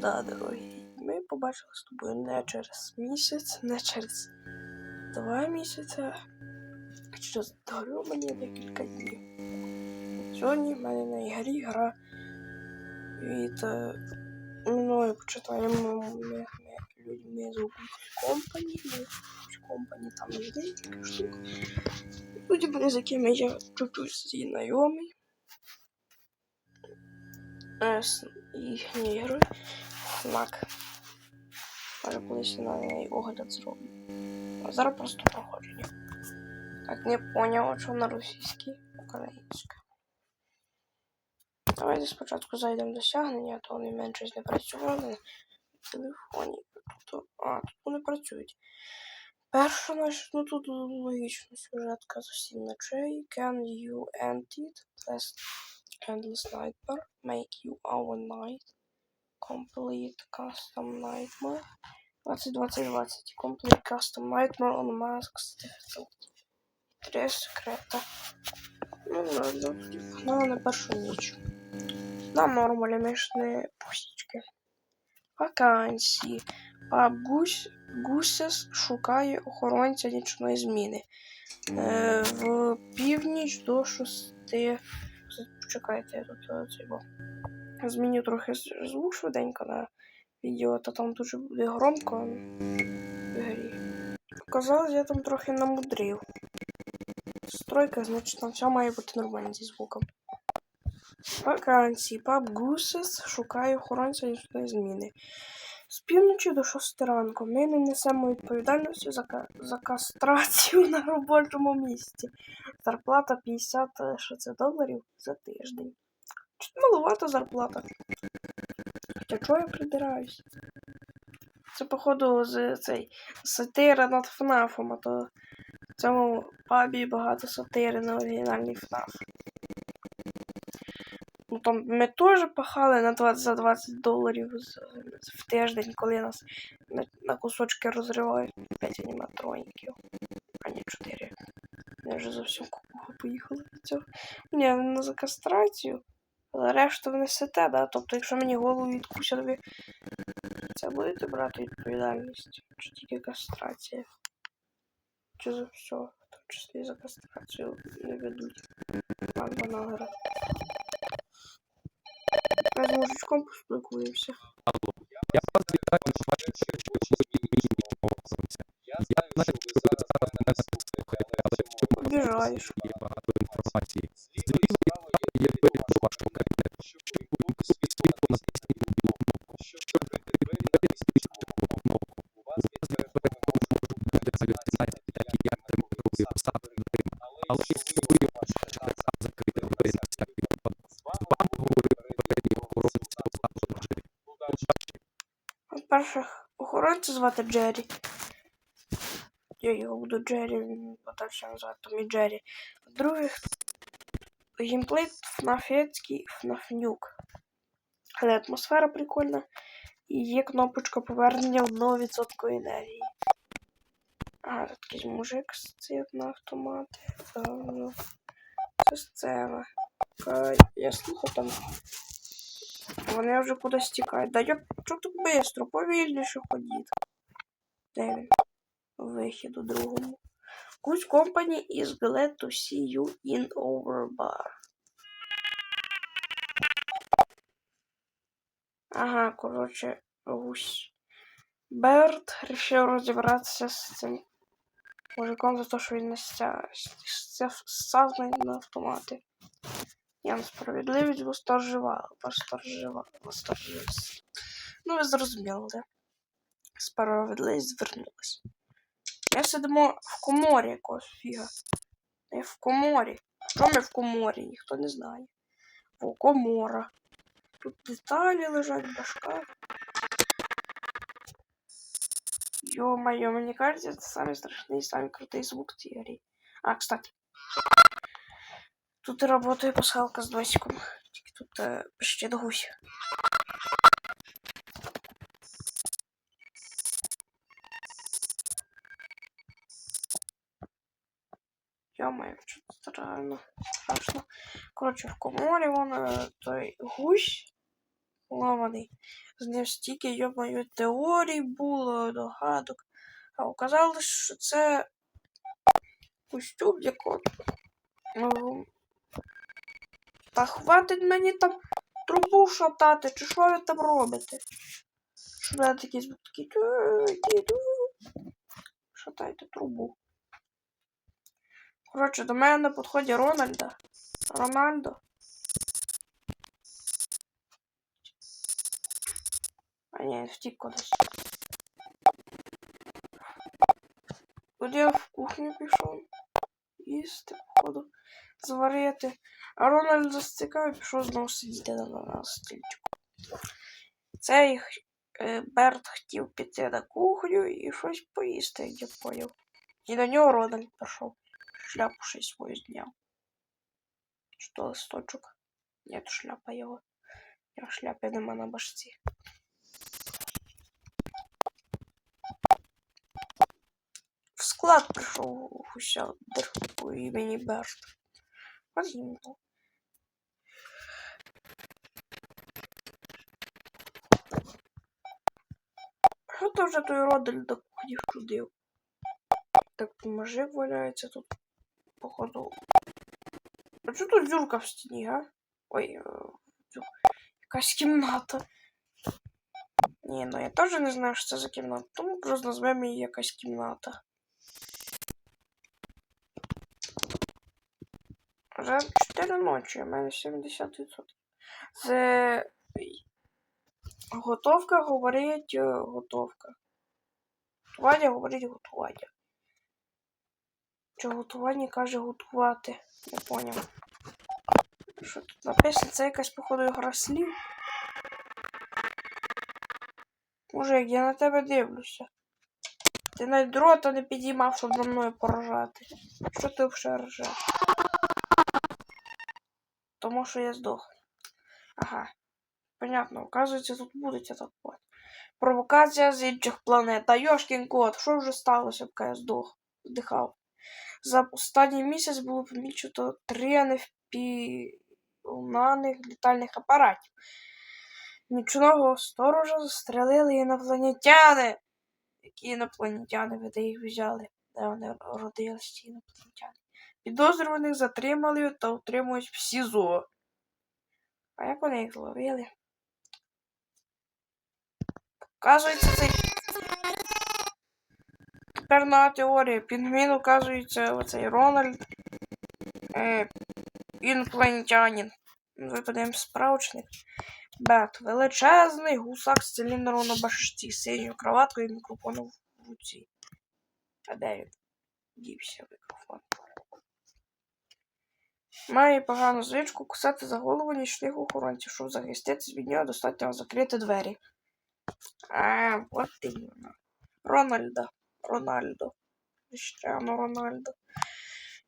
Да, дорогі. Ми побачили з тобою не через місяць, не через два місяці, а через мені декілька днів. Сьогодні в мене на ігрі гра від е, мною почитаємими людьми з Google Company. Ну, Company там є декілька штук. Люди, з якими я чуть-чуть знайомий. Е, с- їхні ігри. Може колись на неї огляд зроблю. А зараз просто проходження. Так, не поняв, що на російській, українська. Давайте спочатку зайдемо досягнення, а то вони менше не працювали на телефоні. Тут, а, тут вони працюють. Перше наш, ну тут логічно сюжетка з усім ночей. Can you end it? Press endless nightmare. Make you our night. Complete custom nightmare. 2020 Complete custom nightmare on masks. Три секрета. Ну, ладно, погнали на першу ніч. На нормалі мишні пустічки. Вакансії. Паб Гусь, Гусес шукає охоронця нічної зміни. Е, в північ до шести. Почекайте, я тут е, цей бо. Зміню трохи звук швиденько на відео, та там дуже буде громко в грі. Показалось, я там трохи намудрив. Стройка, значить, там все має бути нормально зі звуком. Вакансії. Паб Гусес шукає охоронця нічної зміни. З півночі до 6 ранку ми не несемо відповідальності за, за кастрацію на робочому місці. Зарплата 50 е, що це доларів за тиждень. Чуть маловато зарплата. Хоча чого я придираюсь? Це, походу, з цей сатира над ФНАФом, а то в цьому пабі багато сатири на оригінальний ФНАФ. Ну там ми теж пахали на 20, за 20 доларів в тиждень, коли нас на, на кусочки розривають 5 аніматроніків, а не 4. Я вже зовсім кукуха поїхала до цього. Ні, не за кастрацію. Але решту ви несете, да? Тобто, якщо мені голову відкусять, ви це будете брати відповідальність? Чи тільки кастрація? Чи за все, в тому числі за кастрацію не ведуть. Ладно, нагора. З мужичком поспілкуємося. Я вас вітаю на вашій першій моїй мінімумовому. Я знаю, що ви зараз мене слухаєте, але якщо ви Обіжаєш. є багато інформації. Зліва і справа є двері до вашого кабінету. Щоб увімкнути світло, на білу кнопку. Щоб відкрити двері, стисніть червону кнопку. У вас перед входом можуть бути залюцинації, такі як температури посадки дверима. Але якщо По-перше, охоронця звати Джері. Я його буду Джері, він подальше назвати Томі Джері. По-друге, геймплей фнафецький фнафнюк. Але атмосфера прикольна. І є кнопочка повернення в 1% енергії. А, тут якийсь мужик стоїть на автоматі. Ну, Це сцена. Я слухав там. Вони вже кудись тікають. Да я чого так бистро, повільніше ходіть. Де він? Вихід у другому. Goose Company is glad to see you in our bar. Ага, коротше, гусь. Берт рішив розібратися з цим мужиком за те, що він не стя... став на автомати. Я справедливість восторжевала, восторжевала, восторжилась. Ну, ви зрозуміли, да? Справедливість звернулась. Ми сидимо в коморі якогось фіга. Ми в коморі. Що ми в коморі? Ніхто не знає. О, комора. Тут деталі лежать, башка. Ё-моё, мне кажется, это самый страшный и самый крутой звук в этой игре. А, кстати. Тут работає пасхалка с досиком. Тут э, почти гусь. Ё-моё, что-то странно. Страшно. Короче, в коморі вон э, той гусь ломаний. З ним стільки, йомаю, теорій було, догадок. А оказалось, що це костюм, якого ну, та хватить мені там трубу шатати, чи що ви там робите? Що я такий звук такий. Шатайте трубу. Коротше, до мене на підході Рональда. Рональдо. А ні, втік кудись. Куди я в кухню пішов? Їсти, походу, зварити. А Рональд застикав і пішов знову сидіти на, на стільчику. Цей е, Берт хотів піти на кухню і щось поїсти, як я поняв. І до нього Рональд пішов. Шляпу щось свою зняв. Що листочок? Ні, то шляпа його. Його шляпи нема на башці. В склад прийшов гуся по імені Берт. Ось. Що то вже той родель до кухні вчудив? Так мужик валяється тут, походу. А чого тут дюрка в стіні, а? Ой, якась кімната. Ні, ну я теж не знаю, що це за кімната, тому просто назвемо її якась кімната. Вже 4 ночі, у мене 70%. Це готовка говорить е, готовка. Готування говорить готування. Чи готування каже готувати? Не поняв. Що тут написано? Це якась, походу, гра слів. Мужик, я на тебе дивлюся. Ти навіть дрота не підіймав, щоб за мною поражати. Що ти вже ржеш? Тому що я здох. Ага. Понятно, оказується, тут будуть атакувати. Провокація з інших планет. Та йошкін кот, що вже сталося, поки я здох? Здихав. За останній місяць було помічено три невпівнаних літальних апаратів. Нічного сторожа застрелили інопланетяни. Які інопланетяни, ви де їх взяли? Де вони родились, ці інопланетяни? Підозрюваних затримали та утримують в СІЗО. А як вони їх зловили? Оказується, цей. Тепер нова теорія. Пінгвін, оказується, оцей Рональд. Е, інопланетянин. Випадемо справочник. Бет. Величезний гусак з циліндром на башці, синьою кроваткою і мікрофоном в руці. А де він? Дівся мікрофон. Має погану звичку кусати за голову нічних охоронців, щоб захиститись від нього, достатньо закрити двері. А, от іменно. Рональда. Рональдо. Cristiano Рональдо.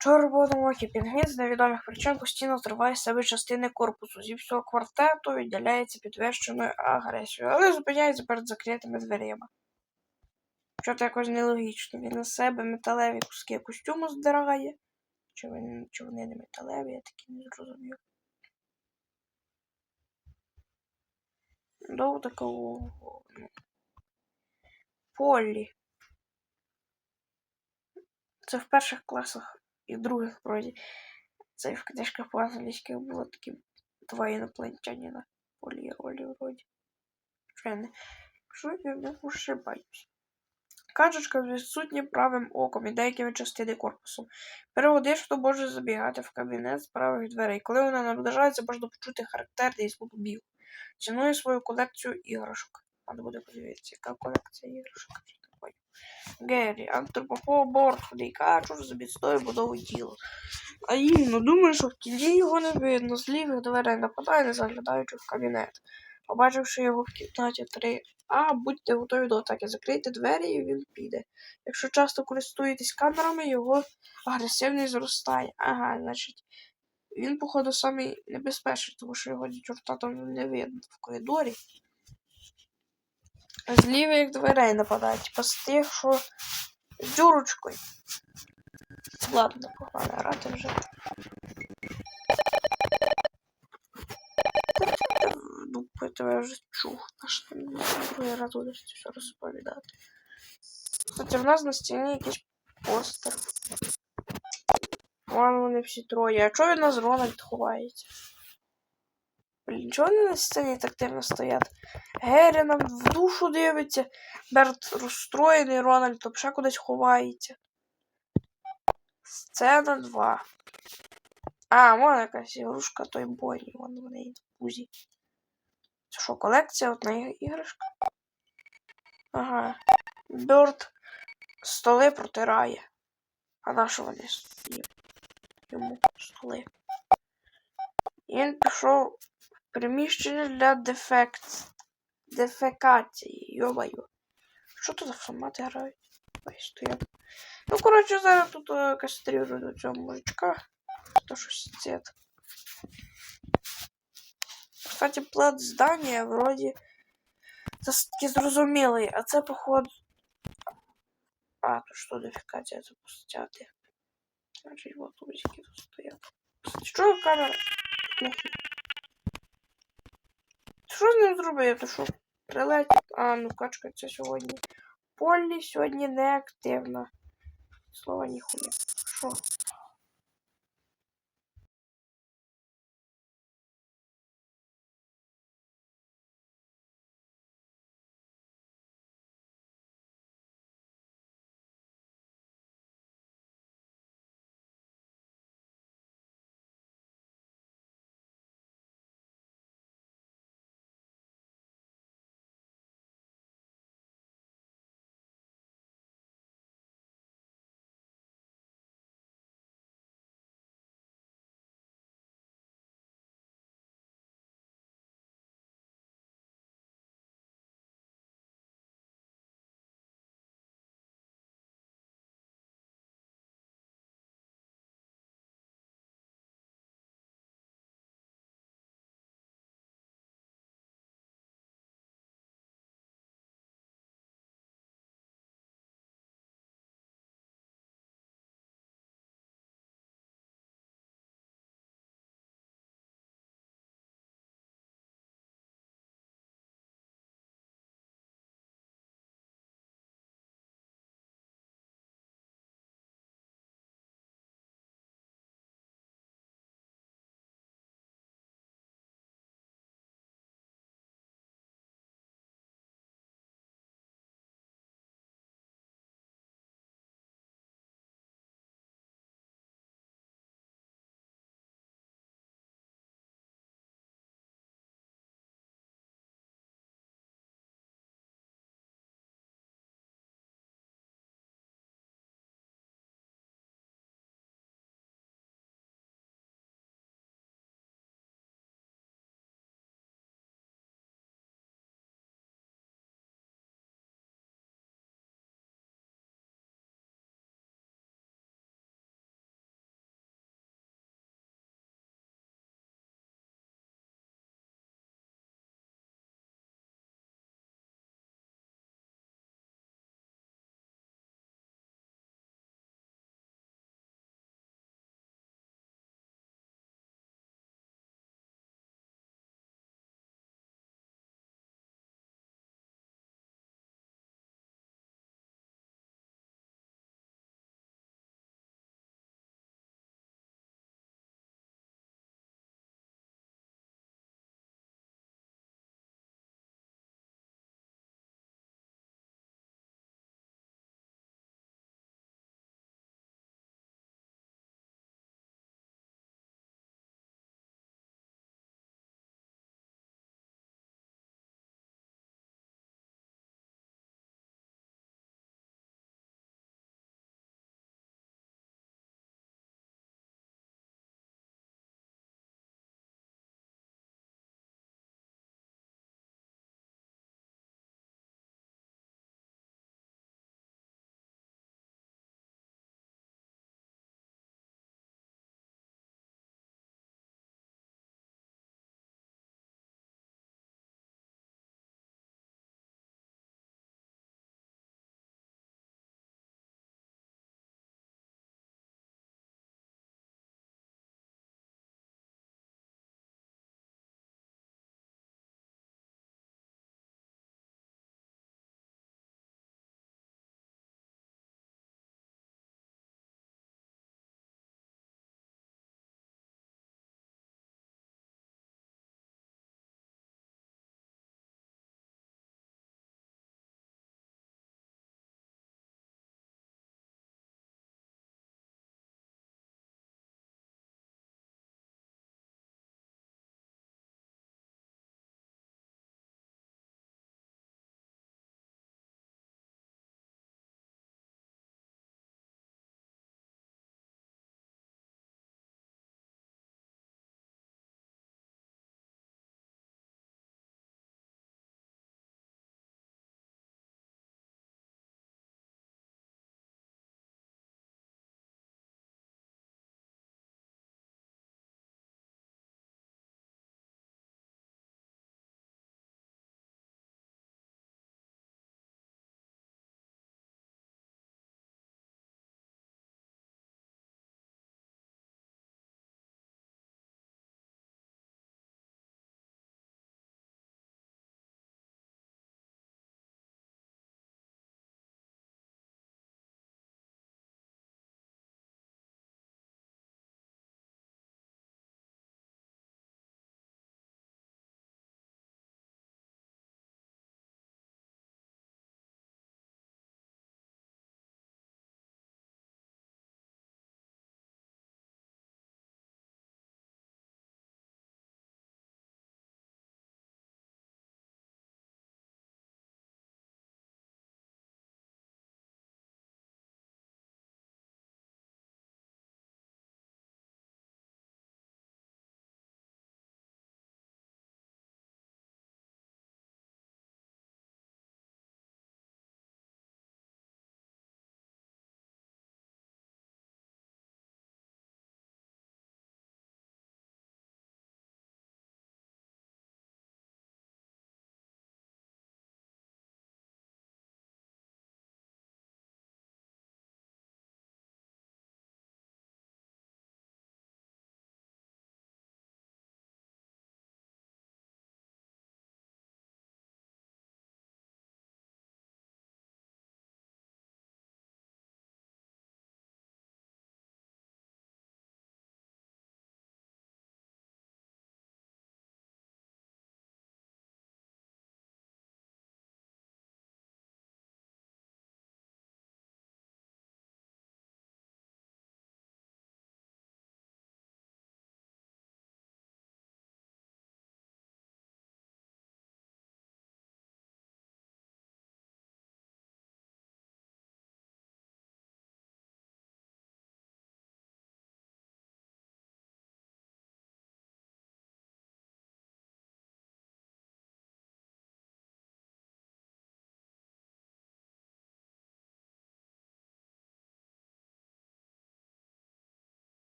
Чорноокі пінгвін з невідомих причин постійно зриває з себе частини корпусу. Зі всього квартету відділяється підвищеною агресією, але зупиняється перед закритими дверима. Що то якось нелогічно. Він на себе металеві куски костюму здирає. Чи, він, чи вони не металеві, я таки не зрозумів. До такого ну, полі. Це в перших класах і в других вроді. Це в книжках по англійських було такі два інопланетянина. полі ролі вроді. Що я не, що я не ошибаюсь. Качечка відсутні правим оком і деякими частини корпусу. Переводиш, хто може забігати в кабінет з правих дверей. Коли вона наближається, можна почути характерний звук бігу. Цінує свою колекцію іграшок. Треба буде подивитися, яка колекція іграшок. Що таке? Геррі, антропофоб Бортфорд, качур з міцною будовою тіла. А іменно, думаю, що в кінці його не видно. З лівих дверей нападає, не заглядаючи в кабінет. Побачивши його в кімнаті 3А, будьте готові до атаки. Закрийте двері і він піде. Якщо часто користуєтесь камерами, його агресивність зростає. Ага, значить, він, походу, самий небезпечний, тому що його чорта там не видно в коридорі. З лівих дверей нападають, тих, що з дюрочкою. Ладно, погнали грати вже. Ну, я вже чув. Наш другий все розповідати. Кстати, в нас на стіні якийсь постер. Вон вони всі троє. А чого він нас Рональд ховається? Блін, чого вони на сцені так дивно стоять? Геррі нам в душу дивиться. Берт розстроєний, Рональд взагалі кудись ховається. Сцена 2. А, вон якась ігрушка той Бонні, вон в неї в пузі. Це що, колекція одна іграшка? Ага. Берт столи протирає. А на що вони йому столи? І він пішов в приміщення для дефект... дефекації. Йобаю. Що тут за формати грають? Ой, стоять. Ну, коротше, зараз тут е, кастрирую до цього мужичка. То щось цвет. Кстати, план здання вроді це таки зрозумілий, а це походу. А, тут що дефікація запустяти. Значить, вот тут стоять. Що камера? Що з ним зробив? Ти що? Прилетів? А, ну качка це сьогодні. Полі сьогодні не активна. Слова ніхуя. Що?